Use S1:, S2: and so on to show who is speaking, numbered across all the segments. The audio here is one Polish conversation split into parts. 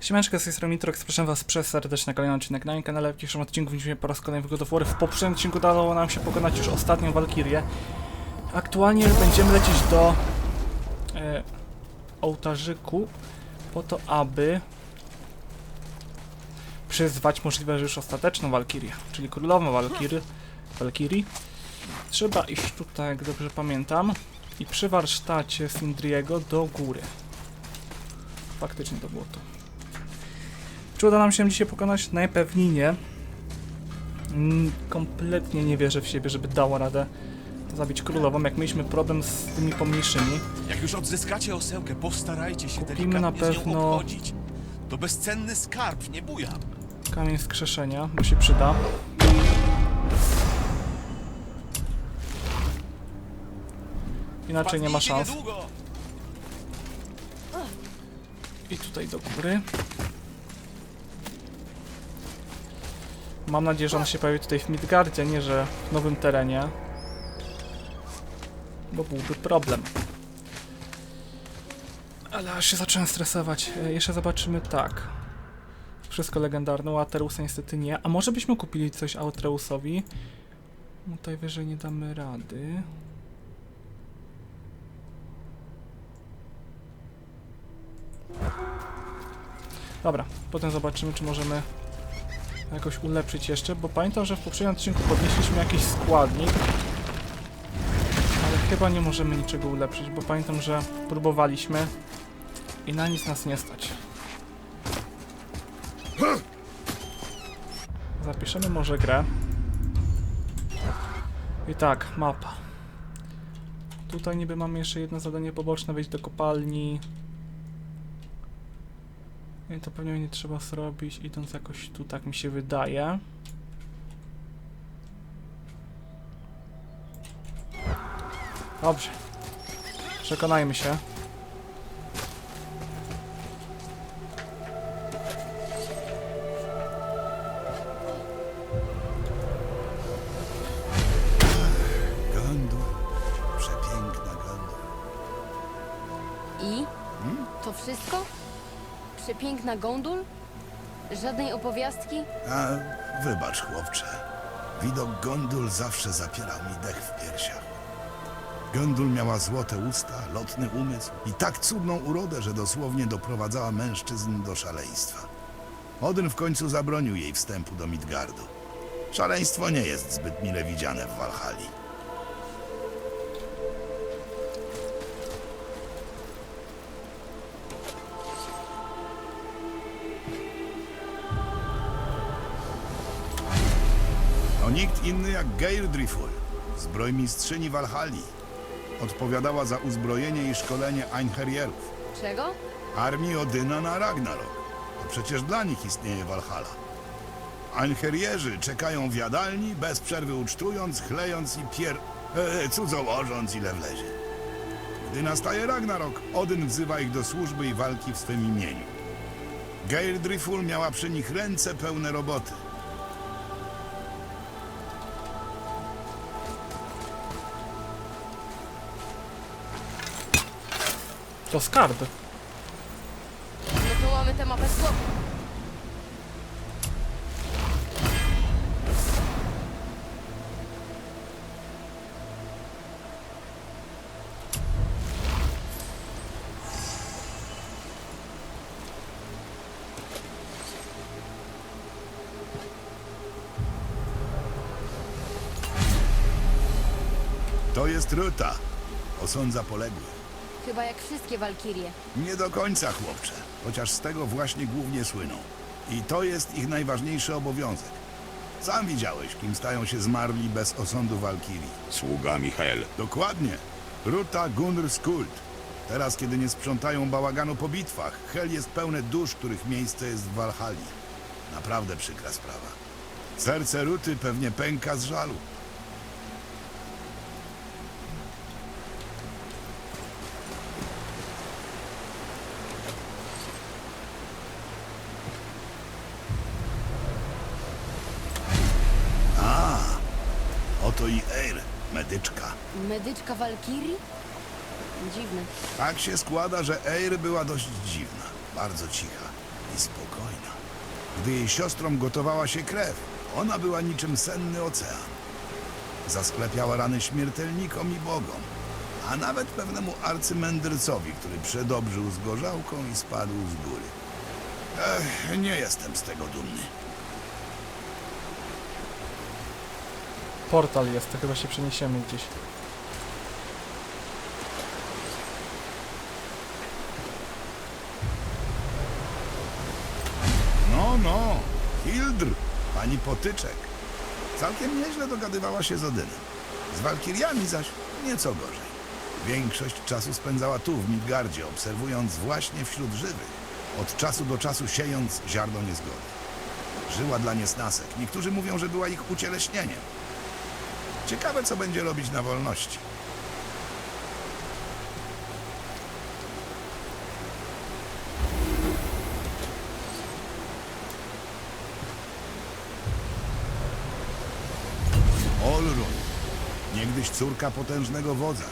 S1: Siemaneczko, z tej strony Nitrox, zapraszam was przez serdecznie na kolejny odcinek na moim kanale. W dzisiejszym odcinku widzimy po raz kolejny w God of War. W poprzednim odcinku udało nam się pokonać już ostatnią Walkirię. Aktualnie będziemy lecieć do e, ołtarzyku po to, aby przyzwać możliwe, że już ostateczną Walkirię, czyli królową Walkiry, Walkirii. Trzeba iść tutaj, jak dobrze pamiętam, i przy warsztacie Sindriego do góry. Faktycznie to było to. Czy uda nam się dzisiaj pokonać? Najpewniej nie. Mm, Kompletnie nie wierzę w siebie, żeby dało radę zabić królową, jak mieliśmy problem z tymi pomniejszymi.
S2: Jak już odzyskacie osełkę, postarajcie się
S1: Kupimy na pewno-
S2: obchodzić. To bezcenny skarb, nie bujam.
S1: Kamień skrzeszenia, bo się przyda. Inaczej nie ma szans. I tutaj do góry. Mam nadzieję, że on się pojawi tutaj w Midgardzie, nie że w nowym terenie. Bo byłby problem. Ale aż się zacząłem stresować. E, Jeszcze zobaczymy tak. Wszystko legendarne, u Atreusa niestety nie. A może byśmy kupili coś Atreusowi? No tutaj wyżej nie damy rady. Dobra, potem zobaczymy, czy możemy jakoś ulepszyć jeszcze, bo pamiętam, że w poprzednim odcinku podnieśliśmy jakiś składnik, ale chyba nie możemy niczego ulepszyć, bo pamiętam, że próbowaliśmy i na nic nas nie stać. Zapiszemy może grę. I tak, mapa. Tutaj niby mamy jeszcze jedno zadanie poboczne, wejść do kopalni. I to pewnie nie trzeba zrobić idąc jakoś tu, tak mi się wydaje. Dobrze. Przekonajmy się.
S3: Gondor, przepiękna Gondor.
S4: I? To wszystko? Przepiękna gondul? Żadnej opowiastki?
S3: A wybacz, chłopcze. Widok Gondul zawsze zapierał mi dech w piersiach. Gondul miała złote usta, lotny umysł i tak cudną urodę, że dosłownie doprowadzała mężczyzn do szaleństwa. Odyn w końcu zabronił jej wstępu do Midgardu. Szaleństwo nie jest zbyt mile widziane w Walhali. To nikt inny jak Geirdrifur, zbrojmistrzyni Walhali. Odpowiadała za uzbrojenie i szkolenie Einherjerów,
S4: Czego?
S3: armii Odyna na Ragnarok. To przecież dla nich istnieje Walhalla. Einherjerzy czekają w jadalni, bez przerwy ucztując, chlejąc i pier... E, cudzołożąc ile wlezie. Gdy nastaje Ragnarok, Odyn wzywa ich do służby i walki w swym imieniu. Geirdrifur miała przy nich ręce pełne roboty.
S1: To skarb.
S4: To mamy tę mapę.
S3: To jest Ruta, osądza poległych.
S4: Chyba jak wszystkie walkirie.
S3: Nie do końca, chłopcze, chociaż z tego właśnie głównie słyną. I to jest ich najważniejszy obowiązek. Sam widziałeś, kim stają się zmarli bez osądu Walkirii.
S2: Sługa Michael.
S3: Dokładnie. Ruta Gunr Skuld. Teraz, kiedy nie sprzątają bałaganu po bitwach, Hel jest pełne dusz, których miejsce jest w Walhali. Naprawdę przykra sprawa. Serce Ruty pewnie pęka z żalu. Medyczka.
S4: Walkirii? Dziwne.
S3: Tak się składa, że Eir była dość dziwna, bardzo cicha. i spokojna. Gdy jej siostrom gotowała się krew, ona była niczym senny ocean. Zasklepiała rany śmiertelnikom i bogom, a nawet pewnemu arcymędrcowi, który przedobrzył z gorzałką i spadł z góry. Ech, nie jestem z tego dumny.
S1: Portal jest, to chyba się przeniesiemy gdzieś.
S3: No, no, Hildr, pani potyczek. Całkiem nieźle dogadywała się z Odynem. Z Walkiriami zaś nieco gorzej. Większość czasu spędzała tu, w Midgardzie, obserwując właśnie wśród żywych, od czasu do czasu siejąc ziarno niezgody. Żyła dla niesnasek. Niektórzy mówią, że była ich ucieleśnieniem. Ciekawe, co będzie robić na wolności. Niegdyś córka potężnego wodza,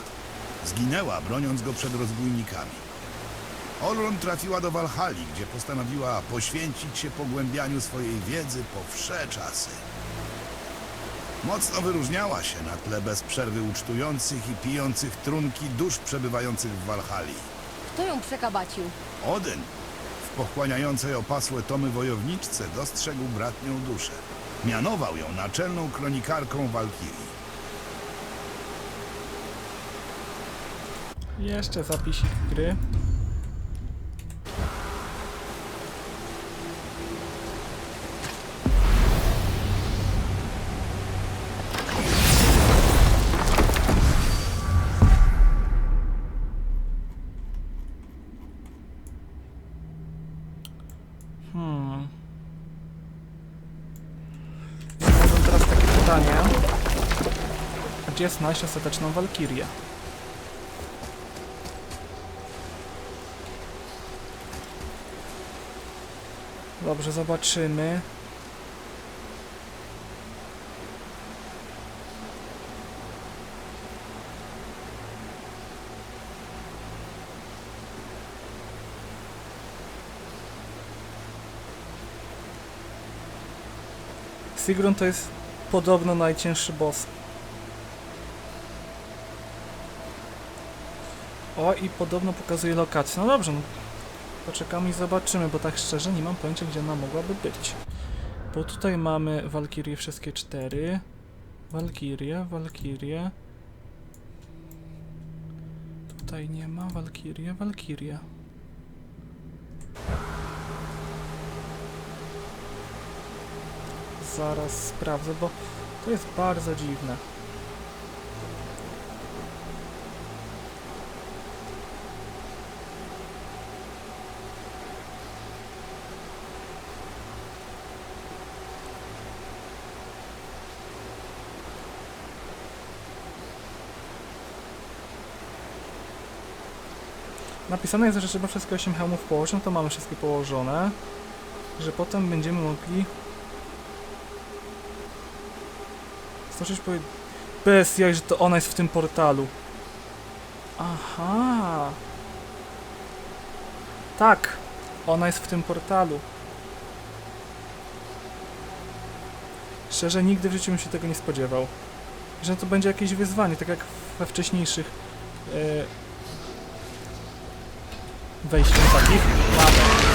S3: zginęła broniąc go przed rozbójnikami. Olrun trafiła do Walhali, gdzie postanowiła poświęcić się pogłębianiu swojej wiedzy po wsze czasy. Mocno wyróżniała się na tle bez przerwy ucztujących i pijących trunki dusz przebywających w Walhali.
S4: Kto ją przekabacił?
S3: Odyn w pochłaniającej opasłe tomy wojowniczce dostrzegł bratnią duszę. Mianował ją naczelną kronikarką Walkirii.
S1: Jeszcze zapisik gry. Hmm. Mam teraz takie pytanie. Gdzie znaleźć ostateczną Walkirię? Dobrze, zobaczymy. Sigrun to jest podobno najcięższy boss. O, i podobno pokazuje lokację. No dobrze, no Poczekamy i zobaczymy, bo tak szczerze nie mam pojęcia, gdzie ona mogłaby być. Bo tutaj mamy Walkirie wszystkie cztery. Walkirie, Walkirie. Tutaj nie ma Walkirie, Walkirie. Zaraz sprawdzę, bo to jest bardzo dziwne. Napisane jest, że trzeba wszystkie 8 hełmów położyć, no to mamy wszystkie położone. Że potem będziemy mogli... Zdążyć powie... Bez jaj, że to ona jest w tym portalu. Aha. Tak. Ona jest w tym portalu. Szczerze, nigdy w życiu bym się tego nie spodziewał. Że to będzie jakieś wyzwanie, tak jak we wcześniejszych... e, wejściem takich. Mamy.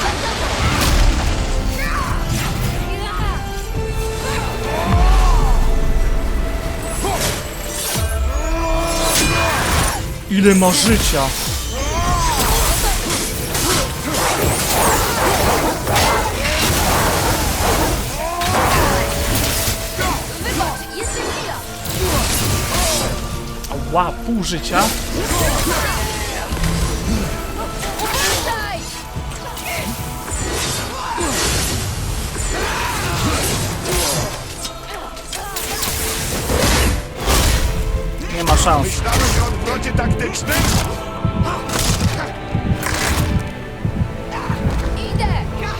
S1: Ile ma życia? Ła, pół życia? szans.
S3: Myślałeś o odwrocie taktycznym?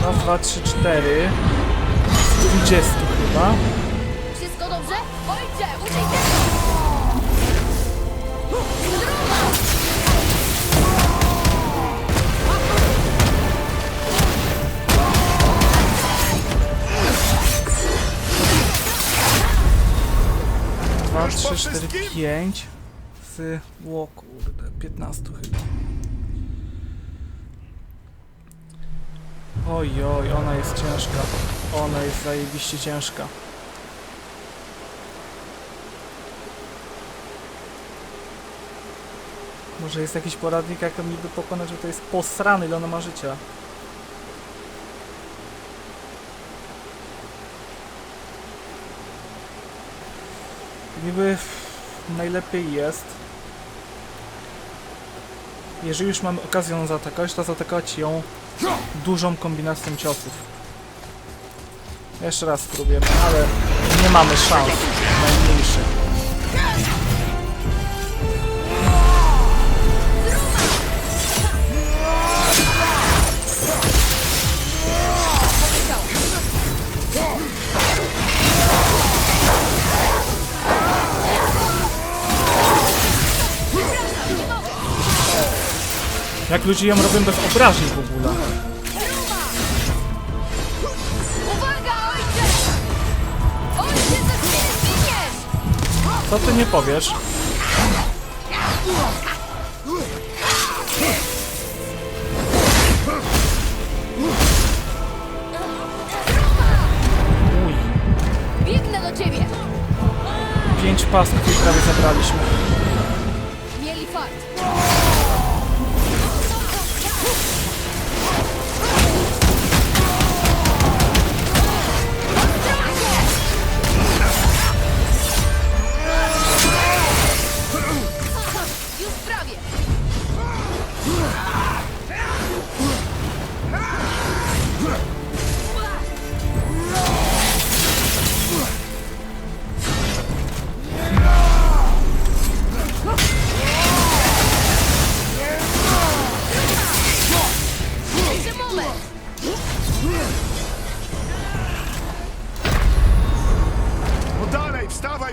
S1: Raz, dwa, trzy, cztery. Z 20 chyba.
S4: Wszystko dobrze? Ojcze, uciekaj! Dwa, trzy,
S1: cztery,
S3: już po
S1: 3, 4,
S3: wszystkim?
S1: 5 z... O kurde, 15 chyba. Oj, oj, ona jest ciężka. Ona jest zajebiście ciężka. Może jest jakiś poradnik, jak to niby pokonać, że to jest posrany, ile ona ma życia. Niby najlepiej jest, jeżeli już mamy okazję ją zaatakować, to zaatakować ją dużą kombinacją ciosów. Jeszcze raz spróbujemy, ale nie mamy szans Jak ludzie ją robią bez obrażeń w ogóle. Co ty nie powiesz? Uj,
S4: Biegnę do ciebie!
S1: pięć pasków i prawie zabraliśmy.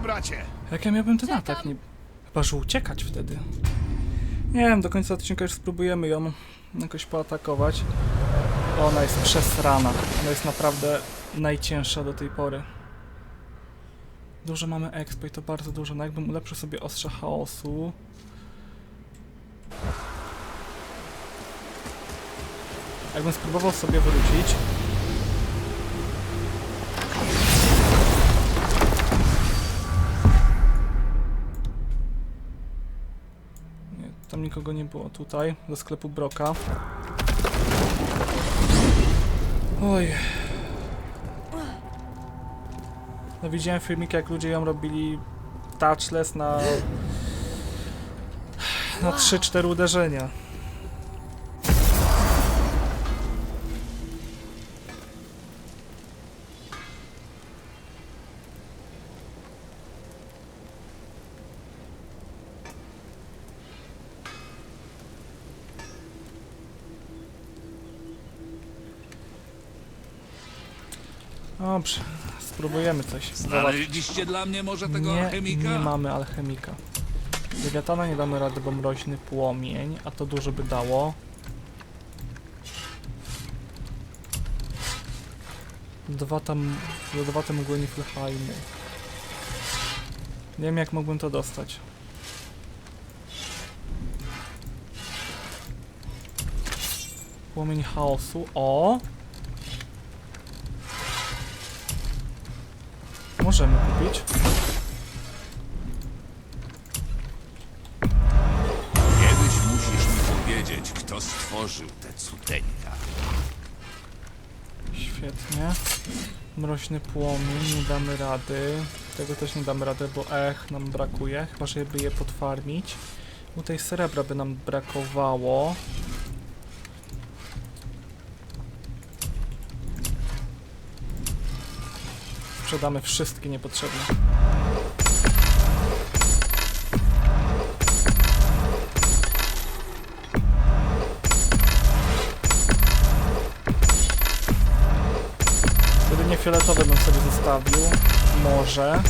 S3: Bracie!
S1: Jak ja miałbym ten
S4: Czekam.
S1: atak? Nie... Chyba, że uciekać wtedy. Nie wiem, do końca odcinka już spróbujemy ją jakoś poatakować. Ona jest przesrana. Ona jest naprawdę najcięższa do tej pory. Dużo mamy expo i to bardzo dużo. No jakbym ulepszył sobie ostrze chaosu. Jakbym spróbował sobie wrócić. Tam nikogo nie było tutaj, do sklepu Broka. Oj. No widziałem filmik, jak ludzie ją robili touchless na... na 3-4 uderzenia. Dobrze, spróbujemy coś.
S5: Znaleźliście dla mnie może tego
S1: Nie,
S5: alchemika?
S1: nie mamy alchemika. Lewiatana nie damy rady, bo mroźny płomień, a to dużo by dało. Dwa tam, lodowate mgły Niflheimu. Nie wiem jak mógłbym to dostać. Płomień chaosu, o! Możemy kupić.
S5: Kiedyś musisz mi powiedzieć, kto stworzył te cudeńka.
S1: Świetnie. Mroźny płomień, nie damy rady. Tego też nie damy rady, bo ech nam brakuje, chyba żeby je podfarmić. U tej srebra by nam brakowało. Sprzedamy wszystkie niepotrzebne. Jedynie fioletowe bym sobie zostawił. Może.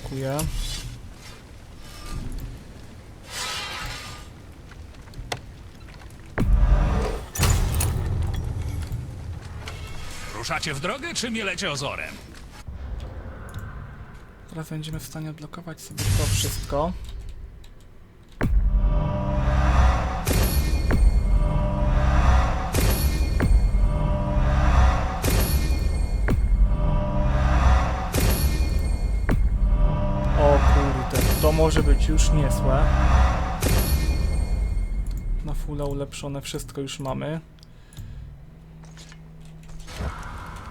S1: atakuje.
S5: Ruszacie w drogę, czy mielecie ozorem?
S1: Teraz będziemy w stanie odblokować sobie to wszystko. Może być już niezłe. Na fulla ulepszone wszystko już mamy.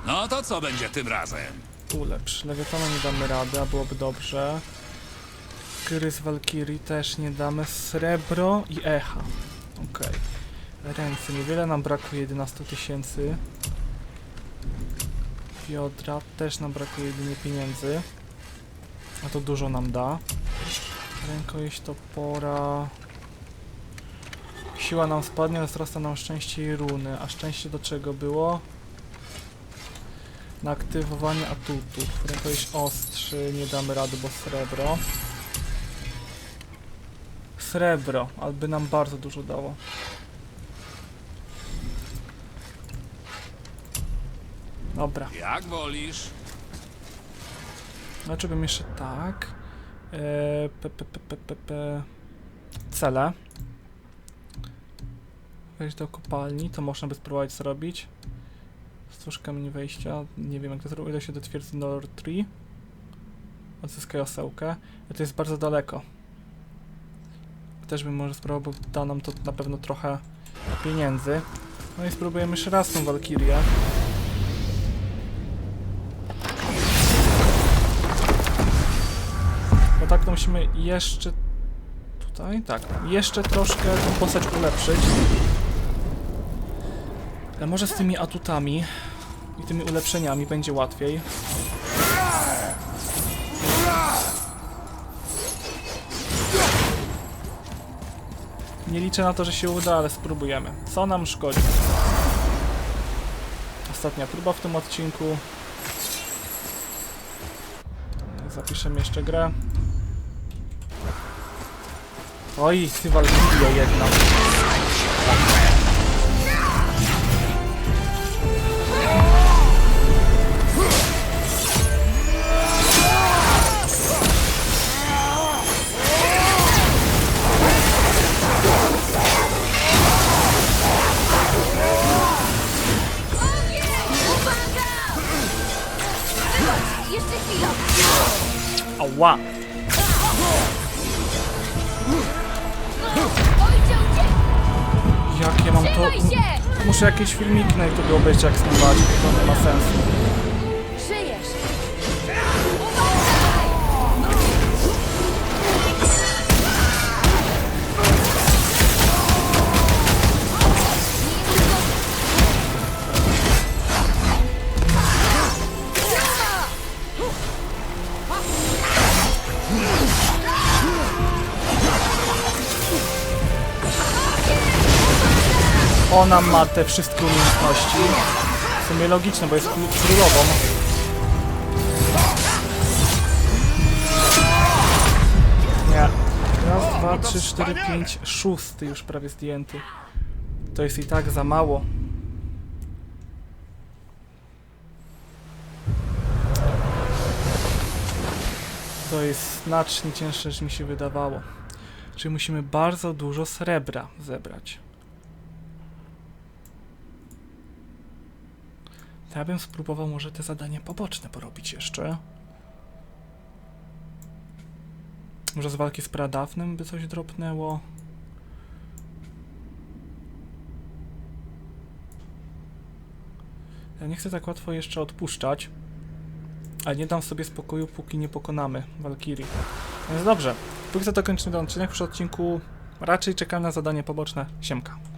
S5: No to co będzie tym razem?
S1: Ulepsz. Lewiatana nie damy rady, a byłoby dobrze. Gry Valkyrie też nie damy. Srebro i echa. Okej. Ręce. Niewiele nam brakuje 11 tysięcy. Biodra też nam brakuje jedynie pieniędzy. A to dużo nam da. Rękojeść topora. Siła nam spadnie, ale wzrasta nam szczęście i runy. A szczęście do czego było? Na aktywowanie atutów. Rękojeść ostrzy, nie damy rady, bo srebro. Srebro, ale by nam bardzo dużo dało. Dobra,
S5: Jak wolisz?
S1: znaczy bym jeszcze tak. P. Cele. Wejść do kopalni, to można by spróbować zrobić. Stwórz kamień wejścia. Nie wiem jak to zrobić. Się do twierdzy Nord 3. Odzyskaj osełkę. Ale to jest bardzo daleko. Też bym może spróbował, bo da nam to na pewno trochę pieniędzy. No i spróbujemy jeszcze raz tą Walkirię. Musimy jeszcze... Tutaj? Tak. Jeszcze troszkę tą postać ulepszyć. Ale może z tymi atutami i tymi ulepszeniami będzie łatwiej. Nie liczę na to, że się uda, ale spróbujemy. Co nam szkodzi? Ostatnia próba w tym odcinku. Zapiszemy jeszcze grę. Oj, ty Valkyria jedna.
S4: Wybacz, jeszcze chwila!
S1: Ała! Muszę jakieś filmiki na YouTube obejrzeć jak spływać, to nie ma sensu. Ona ma te wszystkie umiejętności. W sumie logiczne, bo jest król- królową. Nie. Raz, dwa, trzy, cztery, pięć, szósty już prawie zdjęty. To jest i tak za mało. To jest znacznie cięższe niż mi się wydawało. Czyli musimy bardzo dużo srebra zebrać. To ja bym spróbował może te zadania poboczne porobić jeszcze. Może z walki z pradawnym by coś dropnęło. Ja nie chcę tak łatwo jeszcze odpuszczać. Ale nie dam sobie spokoju, póki nie pokonamy Valkyrii. Więc dobrze. Póki co to kończymy odcinek. W odcinku raczej czekam na zadanie poboczne. Siemka.